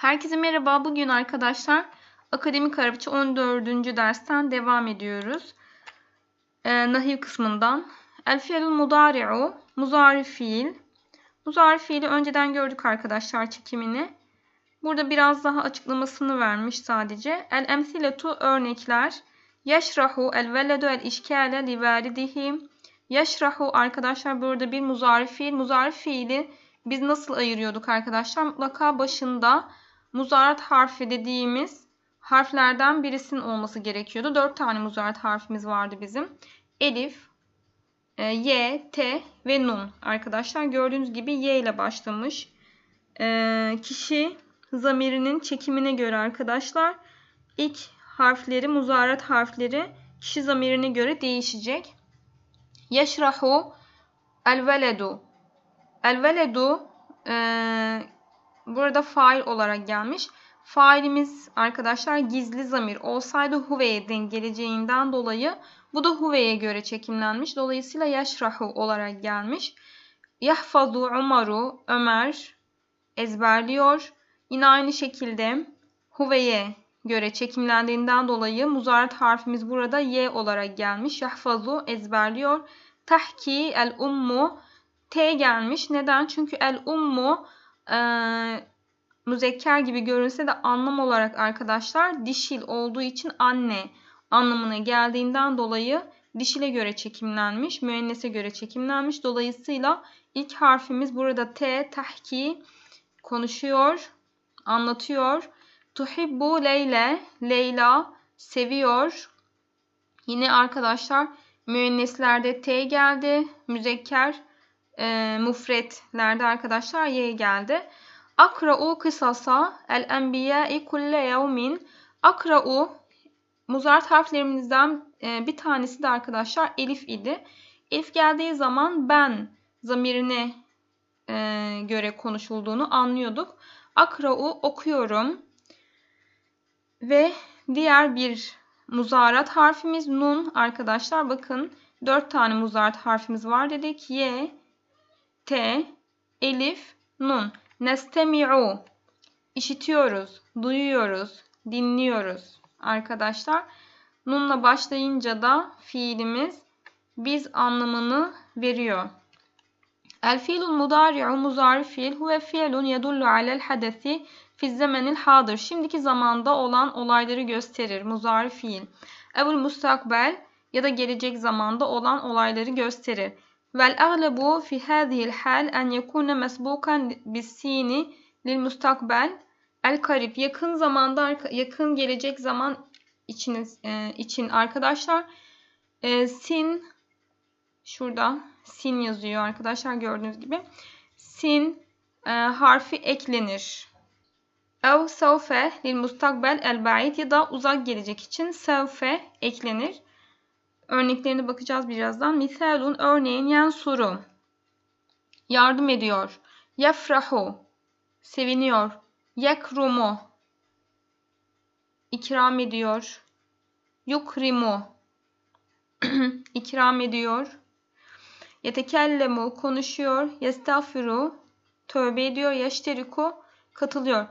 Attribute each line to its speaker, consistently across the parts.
Speaker 1: Herkese merhaba. Bugün arkadaşlar Akademik Arapça 14. dersten devam ediyoruz. Ee, nahiv kısmından. El fiilul mudari'u muzari fiil. Muzari fiili önceden gördük arkadaşlar çekimini. Burada biraz daha açıklamasını vermiş sadece. El emsiletu örnekler. Yaşrahu el veledu el işkale li validihi. Yaşrahu arkadaşlar burada bir muzari fiil. Muzari fiili biz nasıl ayırıyorduk arkadaşlar? Mutlaka başında muzarat harfi dediğimiz harflerden birisinin olması gerekiyordu. Dört tane muzarat harfimiz vardı bizim. Elif, e, Y, T ve Nun arkadaşlar. Gördüğünüz gibi Y ile başlamış. E, kişi zamirinin çekimine göre arkadaşlar ilk harfleri, muzarat harfleri kişi zamirine göre değişecek. Yeşrahu el veledu. El veledu e, burada fail olarak gelmiş. Failimiz arkadaşlar gizli zamir olsaydı huve'den geleceğinden dolayı bu da huve'ye göre çekimlenmiş. Dolayısıyla yaşrahu olarak gelmiş. Yahfazu Umaru Ömer ezberliyor. Yine aynı şekilde huve'ye göre çekimlendiğinden dolayı muzarat harfimiz burada y olarak gelmiş. Yahfazu ezberliyor. Tahki el ummu t gelmiş. Neden? Çünkü el ummu e, müzekker gibi görünse de anlam olarak arkadaşlar dişil olduğu için anne anlamına geldiğinden dolayı dişile göre çekimlenmiş, müennese göre çekimlenmiş. Dolayısıyla ilk harfimiz burada T, tahki, konuşuyor, anlatıyor. Tuhibbu Leyle, Leyla, seviyor. Yine arkadaşlar müenneslerde T geldi, müzekker, e, mufretlerde arkadaşlar Y geldi. Akra'u kısasa el enbiya'i kulle yevmin. Akra'u muzart harflerimizden e, bir tanesi de arkadaşlar elif idi. Elif geldiği zaman ben zamirine e, göre konuşulduğunu anlıyorduk. Akra'u okuyorum. Ve diğer bir muzarat harfimiz nun arkadaşlar. Bakın dört tane muzarat harfimiz var dedik. Y, T, Elif, Nun. Nestemi'u. İşitiyoruz, duyuyoruz, dinliyoruz arkadaşlar. Nunla başlayınca da fiilimiz biz anlamını veriyor. El fiilul mudari'u muzari fiil huve fiilun yedullu alel hadesi fi zemenil hadır. Şimdiki zamanda olan olayları gösterir. Muzari fiil. Evul mustakbel ya da gelecek zamanda olan olayları gösterir. Hadihil hal en yekune mesbukan bis-sini lil mustakbel el karib yakın zamanda yakın gelecek zaman için e, için arkadaşlar e, sin şurada sin yazıyor arkadaşlar gördüğünüz gibi sin e, harfi eklenir. Ev sevfe lil mustakbel el ba'id ya da uzak gelecek için sevfe eklenir. Örneklerine bakacağız birazdan. Misalun örneğin yansuru. Yardım ediyor. Yafrahu. Seviniyor. Yakrumu. İkram ediyor. Yukrimu. İkram ediyor. Yetekellemu konuşuyor. Yestağfiru tövbe ediyor. Yeşteriku katılıyor.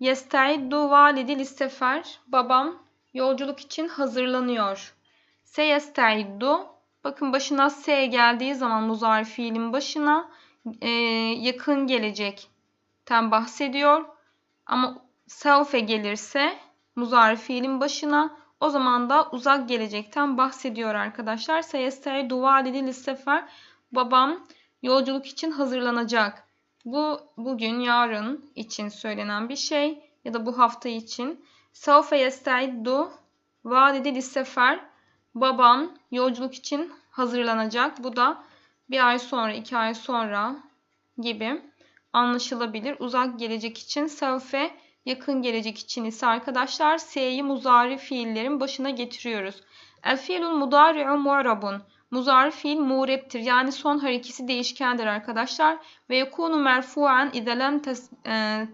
Speaker 1: Yestaiddu validi listefer babam yolculuk için hazırlanıyor. Seyestaiddu. Bakın başına S geldiği zaman muzari fiilin başına e, yakın gelecekten bahsediyor. Ama sevfe gelirse muzari fiilin başına o zaman da uzak gelecekten bahsediyor arkadaşlar. Seyestaiddu validi listefer babam yolculuk için hazırlanacak. Bu bugün, yarın için söylenen bir şey ya da bu hafta için. Sevfe yestaiddu validi listefer babam yolculuk için hazırlanacak. Bu da bir ay sonra, iki ay sonra gibi anlaşılabilir. Uzak gelecek için sevfe, yakın gelecek için ise arkadaşlar S'yi muzari fiillerin başına getiriyoruz. El fiilul mudari'u mu'rabun. Muzari fiil muğreptir. Yani son harekesi değişkendir arkadaşlar. Ve yekunu merfu'an idelen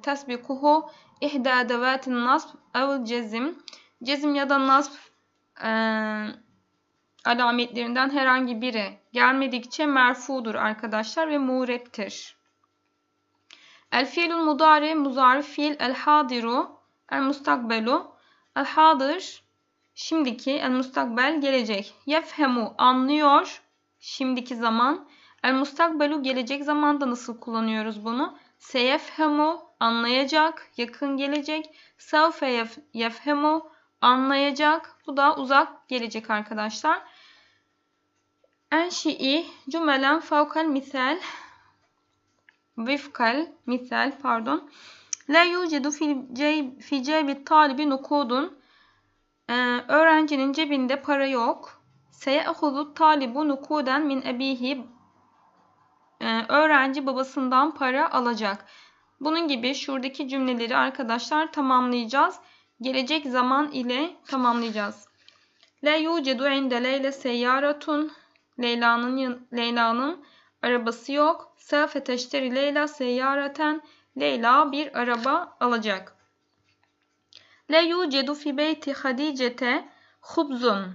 Speaker 1: tesbikuhu ihda edevatin nasb ev cezim. Cezim ya da nasb e, alametlerinden herhangi biri gelmedikçe merfudur arkadaşlar ve muğreptir. El fiilul mudari muzari fiil el hadiru el mustakbelu el hadir şimdiki el mustakbel gelecek. Yefhemu anlıyor şimdiki zaman. El mustakbelu gelecek zamanda nasıl kullanıyoruz bunu? Seyefhemu anlayacak yakın gelecek. Sevfe yefhemu anlayacak. Bu da uzak gelecek arkadaşlar. Enşi'i cümelen fevkal misal vifkal misal pardon. La yucidu fi cebi talibi nukudun. Ee, öğrencinin cebinde para yok. Seyehudu talibu nukuden min ebihi. Ee, öğrenci babasından para alacak. Bunun gibi şuradaki cümleleri arkadaşlar tamamlayacağız. Gelecek zaman ile tamamlayacağız. La yucidu inde leyle seyyaratun. Leyla'nın Leyla'nın arabası yok. Sefe teşteri Leyla seyyareten. Leyla bir araba alacak. La yucedu fi beyti Hadicete hubzun.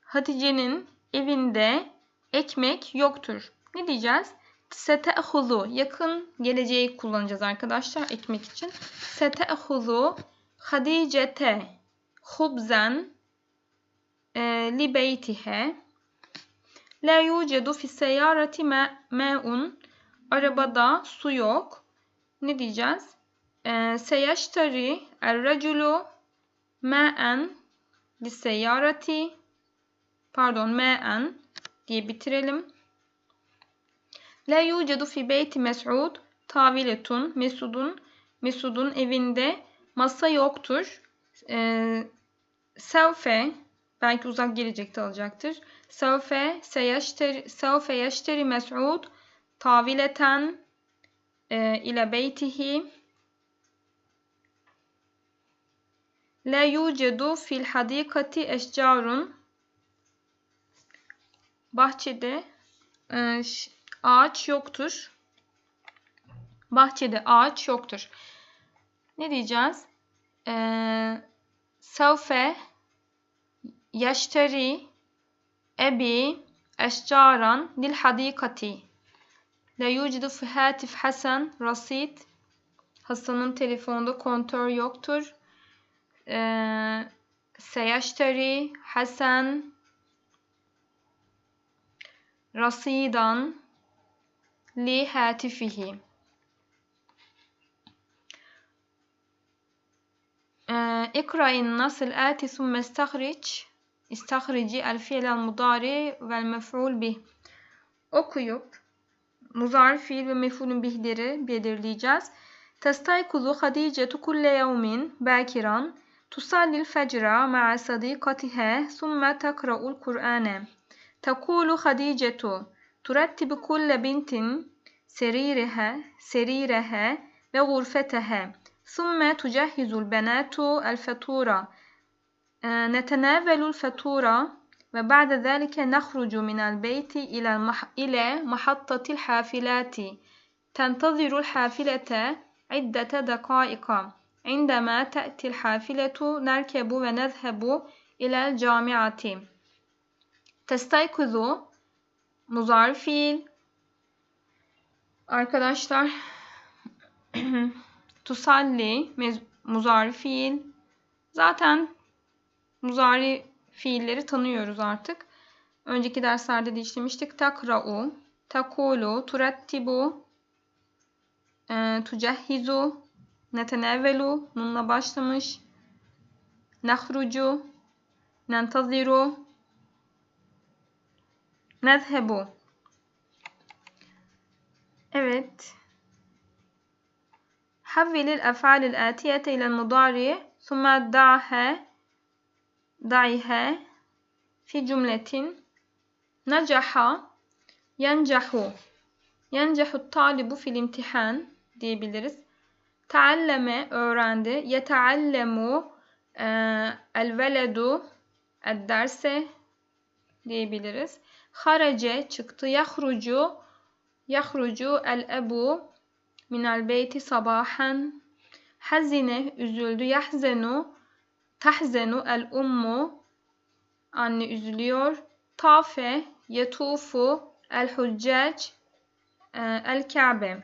Speaker 1: Hatice'nin evinde ekmek yoktur. Ne diyeceğiz? Sete'huzu yakın geleceği kullanacağız arkadaşlar ekmek için. Sete'huzu Hadicete hubzen e, li beytihe La yucedu fi seyyarati me'un. Arabada su yok. Ne diyeceğiz? Ee, seyeşteri el-reculu me'en li seyyarati pardon me'en diye bitirelim. La yucedu fi beyti Mes'ud taviletun Mesud'un Mesud'un evinde masa yoktur. Ee, sevfe belki uzak gelecekte alacaktır. Sevfe seyeşteri sevfe yeşteri Mes'ud tavileten e, ile beytihi La yucedu fil hadikati eşcarun Bahçede e, ağaç yoktur. Bahçede ağaç yoktur. Ne diyeceğiz? Ee, sevfe ebi eşcaran lil hadikati. La yucidu fi hatif Hasan rasit. Hasan'ın telefonunda kontör yoktur. Ee, Hasan rasidan li hatifihi. İkra'in nasıl ati summe istahriç istahrici el fiilel mudari vel mef'ul bih. Okuyup muzari fiil ve mef'ulün bihleri belirleyeceğiz. Testaykuzu Hadicetu kulle yevmin bakiran tusallil fecra ma'a sadiqatiha summa takra'ul Kur'ane. Tekulu Hadicetu turattibu kulle bintin serireha serireha ve gurfeteha. ثم تجهز البنات الفطورة نتناول الفطورة وبعد ذلك نخرج من البيت إلى. إلى محطة الحافلات. تنتظر الحافلة عدة دقائق. عندما تأتي الحافلة نركب ونذهب إلى الجامعة. تستيقظ fiil arkadaşlar tusalli muzari fiil zaten muzari fiilleri tanıyoruz artık. Önceki derslerde de işlemiştik. Takra'u, takulu, turattibu, e, tucehhizu, netenevvelu, nunla başlamış. Nahrucu, nentaziru, nezhebu. Evet. حولي الأفعال الآتية إلى المضارع ثم ضعها ضعها في جملة نجح ينجح ينجح الطالب في الامتحان diyebiliriz. تعلم öğrendi يتعلم آه، الولد الدرس diyebiliriz. خرج çıktı يخرج يخرج الأب minel beyti sabahan hazine üzüldü yahzenu tahzenu el ummu anne üzülüyor tafe yetufu el huccac el kabe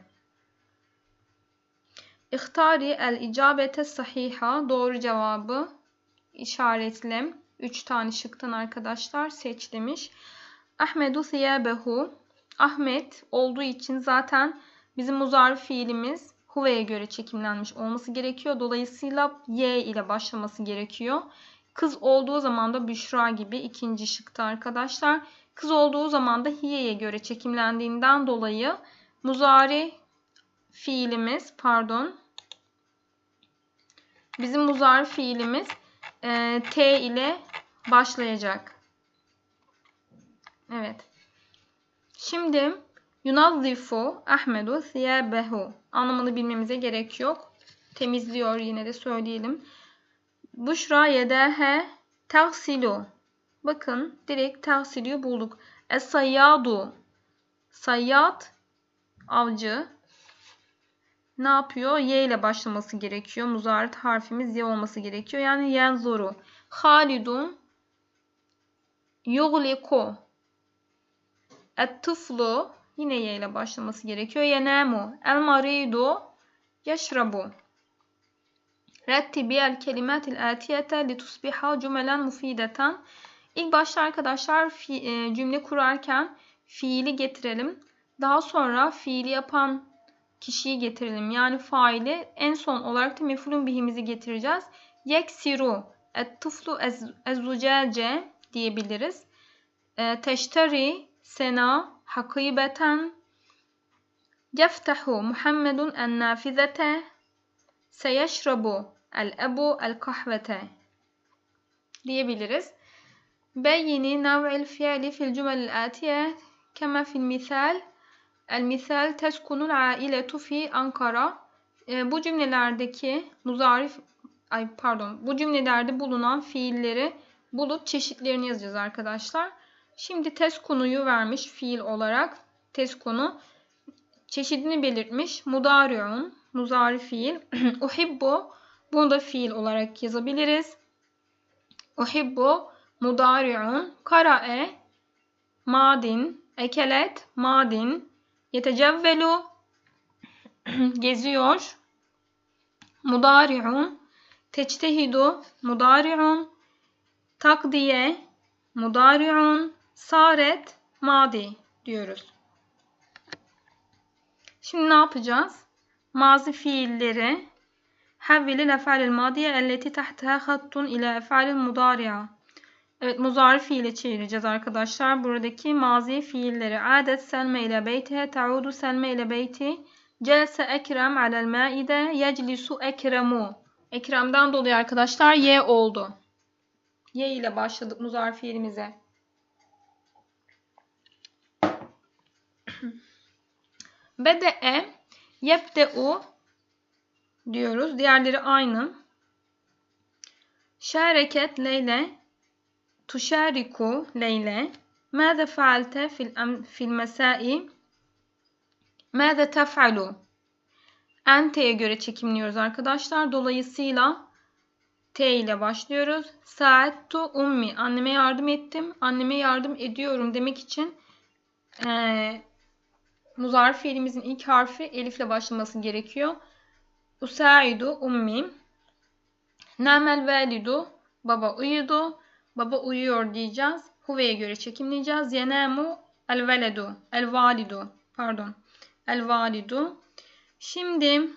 Speaker 1: İhtari el icabete sahiha. Doğru cevabı işaretle. 3 tane şıktan arkadaşlar seç demiş. Ahmedu thiyabehu. Ahmet olduğu için zaten bizim muzarif fiilimiz huve'ye göre çekimlenmiş olması gerekiyor. Dolayısıyla y ile başlaması gerekiyor. Kız olduğu zaman da Büşra gibi ikinci şıkta arkadaşlar. Kız olduğu zaman da hiye'ye göre çekimlendiğinden dolayı muzari fiilimiz pardon bizim muzari fiilimiz e, T ile başlayacak. Evet. Şimdi yunazzifu Ahmedu thiyabehu anlamını bilmemize gerek yok. Temizliyor yine de söyleyelim. Büşra yedehe tagsilu. Bakın direkt tagsilü bulduk. Es-sayyadu. Avcı. Ne yapıyor? Y ile başlaması gerekiyor. Muzaret harfimiz Y olması gerekiyor. Yani yenzuru. Halidun yugliku. Et-tıflu yine Y ile başlaması gerekiyor. Yenemu. El-maridu yeşrabu. Rettibi el kelimatil atiyete li tusbiha cümelen mufideten. İlk başta arkadaşlar e, cümle kurarken fiili getirelim. Daha sonra fiili yapan kişiyi getirelim. Yani faili en son olarak da mefulun bihimizi getireceğiz. Yeksiru et-tuflu ez-zucace diyebiliriz. E, teşteri sena hakibeten yeftahu Muhammedun en-nafizete seyeşrabu el-ebu el-kahvete diyebiliriz. بيني نوع الفعل في الجمل الآتية كما في المثال المثال تسكن العائلة في Ankara e, bu cümlelerdeki muzarif ay pardon bu cümlelerde bulunan fiilleri bulup çeşitlerini yazacağız arkadaşlar. Şimdi teskunuyu vermiş fiil olarak. Teskunu çeşidini belirtmiş. Mudariun muzari fiil. Uhibbu bunu da fiil olarak yazabiliriz. Uhibbu mudari'un kara'e madin ekelet madin yetecevvelu geziyor. Mudari'un tectehidu mudari'un takdiye mudari'un saret madi diyoruz. Şimdi ne yapacağız? Mazi fiilleri havvilil efalil madiye elleti tahtha hattun ile efalil mudari'a Evet muzari fiile çevireceğiz arkadaşlar. Buradaki mazi fiilleri. Adet selme ile beytihe, ta'udu selme ile beyti. Celse ekrem alel maide, yeclisu ekremu. Ekrem'den dolayı arkadaşlar y oldu. Y ile başladık muzari fiilimize. Bede'e, yebde'u diyoruz. Diğerleri aynı. Şereket leyle تشارك ليلى ماذا فعلت في, الأم في المساء ماذا تفعل Ente'ye göre çekimliyoruz arkadaşlar. Dolayısıyla T ile başlıyoruz. Saattu ummi. Anneme yardım ettim. Anneme yardım ediyorum demek için e, muzarif fiilimizin ilk harfi elif ile başlaması gerekiyor. Usaidu ummi. Namel validu. Baba uyudu. Baba uyuyor diyeceğiz. Huve'ye göre çekimleyeceğiz. Yenemu el veledu. El validu. Pardon. El validu. Şimdi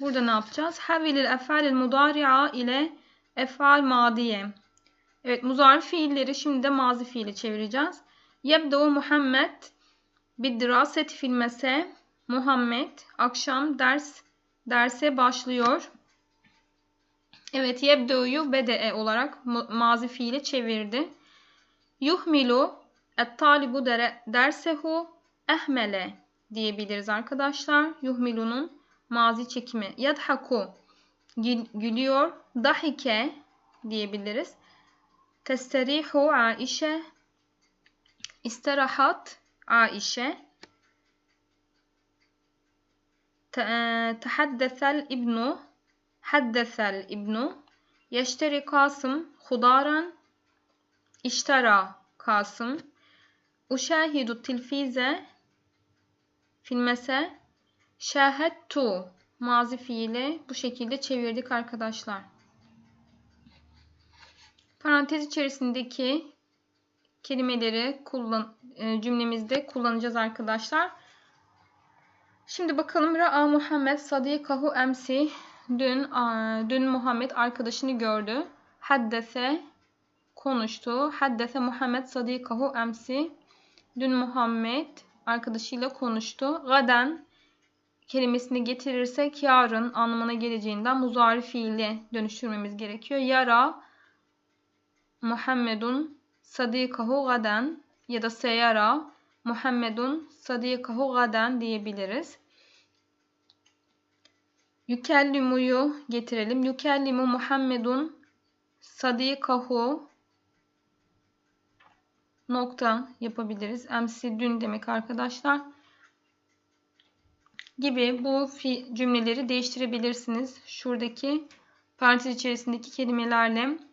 Speaker 1: burada ne yapacağız? Havilil efalil mudari'a ile efal madiye. Evet muzari fiilleri şimdi de mazi fiili çevireceğiz. Yebdu Muhammed bidraseti filmese Muhammed akşam ders derse başlıyor. Evet yebdu'yu bede'e olarak mazi fiili çevirdi. Yuhmilu et-talibu dersehu ehmele diyebiliriz arkadaşlar. Yuhmilu'nun mazi çekimi. Yadhaku gülüyor. Dahike diyebiliriz. Testerihu Aişe istirahat Aişe. Tehaddesel ibnu Haddesel ibnu. Yeşteri Kasım Hudaran İştara Kasım Uşahidu tilfize filmese. Şahettu mazi fiili. Bu şekilde çevirdik arkadaşlar. Parantez içerisindeki kelimeleri kullan, e, cümlemizde kullanacağız arkadaşlar. Şimdi bakalım Ra'a Muhammed Sadikahu emsi dün dün Muhammed arkadaşını gördü. Haddese konuştu. Haddese Muhammed Sadikahu emsi dün Muhammed arkadaşıyla konuştu. Gaden kelimesini getirirsek yarın anlamına geleceğinden muzari fiile dönüştürmemiz gerekiyor. Yara Muhammedun sadikahu gaden ya da seyara Muhammedun sadikahu gaden diyebiliriz. Yükellimu'yu getirelim. Yükellimu Muhammedun sadikahu nokta yapabiliriz. Emsi dün demek arkadaşlar. Gibi bu cümleleri değiştirebilirsiniz. Şuradaki parantez içerisindeki kelimelerle.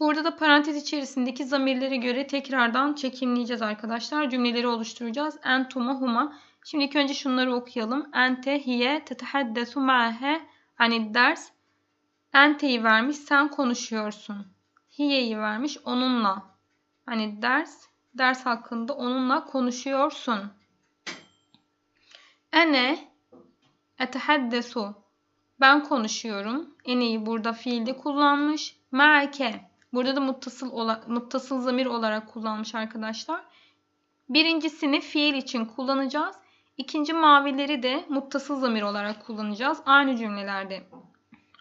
Speaker 1: Burada da parantez içerisindeki zamirlere göre tekrardan çekimleyeceğiz arkadaşlar. Cümleleri oluşturacağız. Entuma huma. Şimdi ilk önce şunları okuyalım. Ente hiye tetehaddesu ma'he hani ders. Ente'yi vermiş sen konuşuyorsun. Hiye'yi vermiş onunla. Hani ders, ders hakkında onunla konuşuyorsun. Ene etehaddesu ben konuşuyorum. Ene'yi burada fiilde kullanmış. Ma'ke burada da muttasıl, muttasıl zamir olarak kullanmış arkadaşlar. Birincisini fiil için kullanacağız. İkinci mavileri de muttasıl zamir olarak kullanacağız. Aynı cümlelerde.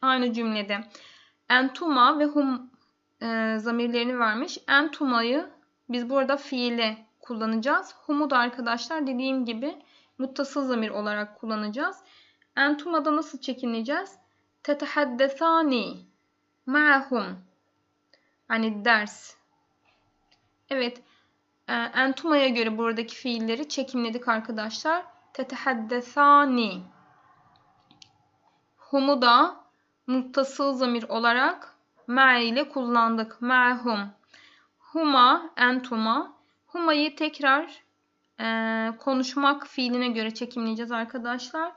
Speaker 1: Aynı cümlede. Entuma ve hum e, zamirlerini vermiş. Entuma'yı biz burada fiile kullanacağız. Hum'u da arkadaşlar dediğim gibi muttasıl zamir olarak kullanacağız. Entuma'da nasıl çekineceğiz? Tetehaddesani ma'hum hani ders. Evet. E, entuma'ya göre buradaki fiilleri çekimledik arkadaşlar. Tetehaddesani Hum'u da muttasıl zamir olarak ma ile kullandık. Ma'hum. Huma, entuma. Huma'yı tekrar e, konuşmak fiiline göre çekimleyeceğiz arkadaşlar.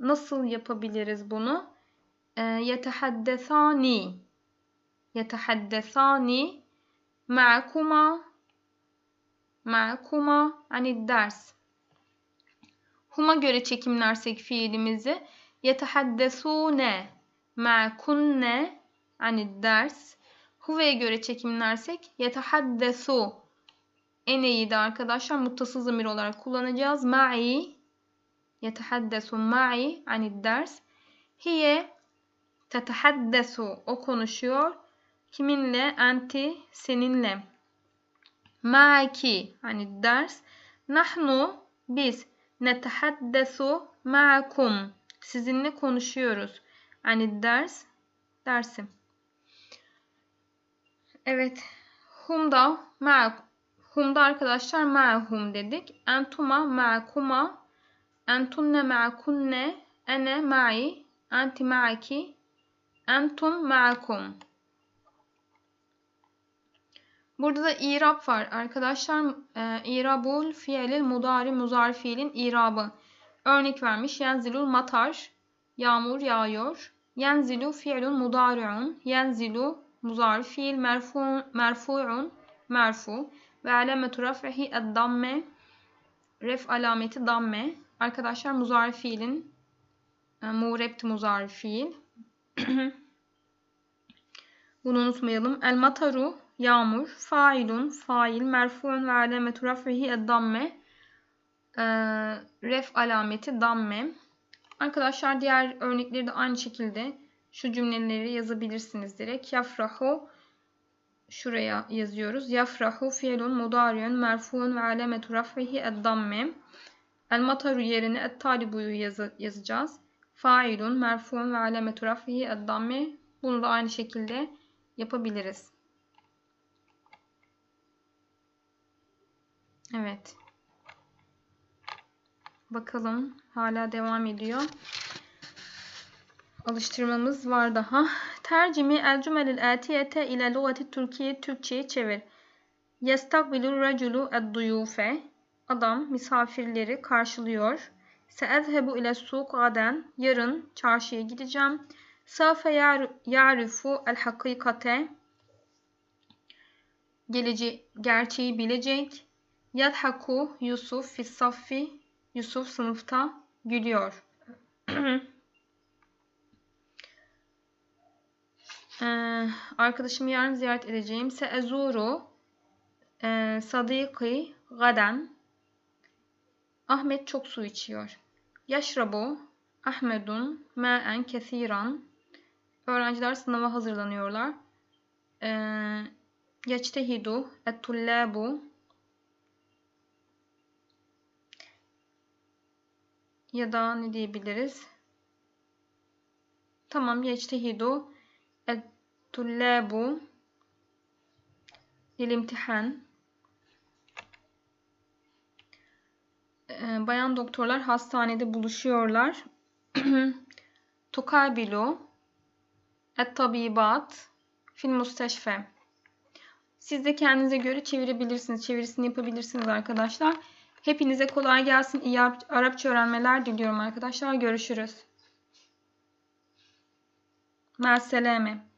Speaker 1: Nasıl yapabiliriz bunu? E, yetehaddesani. Yetehaddesani. Ma'kuma. Ma'kuma. Hani ders. Huma göre çekimlersek fiilimizi yetehaddesune ma'kunne hani ders. Huve'ye göre çekimlersek yetehaddesu eneyi de arkadaşlar muttasıl zamir olarak kullanacağız. Ma'i yetehaddesu ma'i hani ders. Hiye tetehaddesu o konuşuyor. Kiminle? Anti seninle. Ma'ki hani ders. Nahnu biz netehaddesu ma'kum sizinle konuşuyoruz. Yani ders dersim. Evet. Humda ma humda arkadaşlar ma'hum dedik. Entuma ma'kuma entunne ma'kunne ene ma'i anti ma'aki entum ma'kum. Burada da irab var arkadaşlar. E, irabul fiilil mudari muzari fiilin irabı. Örnek vermiş. Yenzilul matar. Yağmur yağıyor. Yenzilu fiilun mudari'un. Yenzilu muzari fiil merfu'un merfu ve alametu raf'ihi ed-damme ref alameti damme. Arkadaşlar muzari fiilin e, murept muzari fiil. Bunu unutmayalım. El mataru yağmur, failun fail, merfu'un ve alametu raf'ihi ed-damme e, ref alameti damme. Arkadaşlar diğer örnekleri de aynı şekilde şu cümleleri yazabilirsiniz direkt. Yafrahu şuraya yazıyoruz. Yafrahu fiilun mudariyun merfuun ve alametu raf'ihi ed-damme. El mataru yerine et-talibuyu yazı, yazacağız. Failun merfuun ve alametu raf'ihi ed-damme. Bunu da aynı şekilde yapabiliriz. Evet. Bakalım hala devam ediyor. Alıştırmamız var daha. Tercimi el cümelil atiyete ile lugati Türkiye Türkçe'ye çevir. Yestakbilur raculu ed-duyufe. Adam misafirleri karşılıyor. Seezhebu ile suk gaden. Yarın çarşıya gideceğim. Safe yarifu el hakikate. Gelece gerçeği bilecek. Yadhaku Yusuf fi saffi. Yusuf sınıfta gülüyor. Ee, arkadaşımı yarın ziyaret edeceğim. Seezuru e, sadiki gaden. Ahmet çok su içiyor. Yaşrabu Ahmedun ma'en kesiran. Öğrenciler sınava hazırlanıyorlar. Ee, Yectehidu et-tullabu ya da ne diyebiliriz? Tamam, yectehidu et-tullabu lil imtihan. Ee, bayan doktorlar hastanede buluşuyorlar. Tukabilu et-tabibat fil musteşfe. Siz de kendinize göre çevirebilirsiniz. Çevirisini yapabilirsiniz arkadaşlar. Hepinize kolay gelsin. İyi Arapça öğrenmeler diliyorum arkadaşlar. Görüşürüz. Merseleme.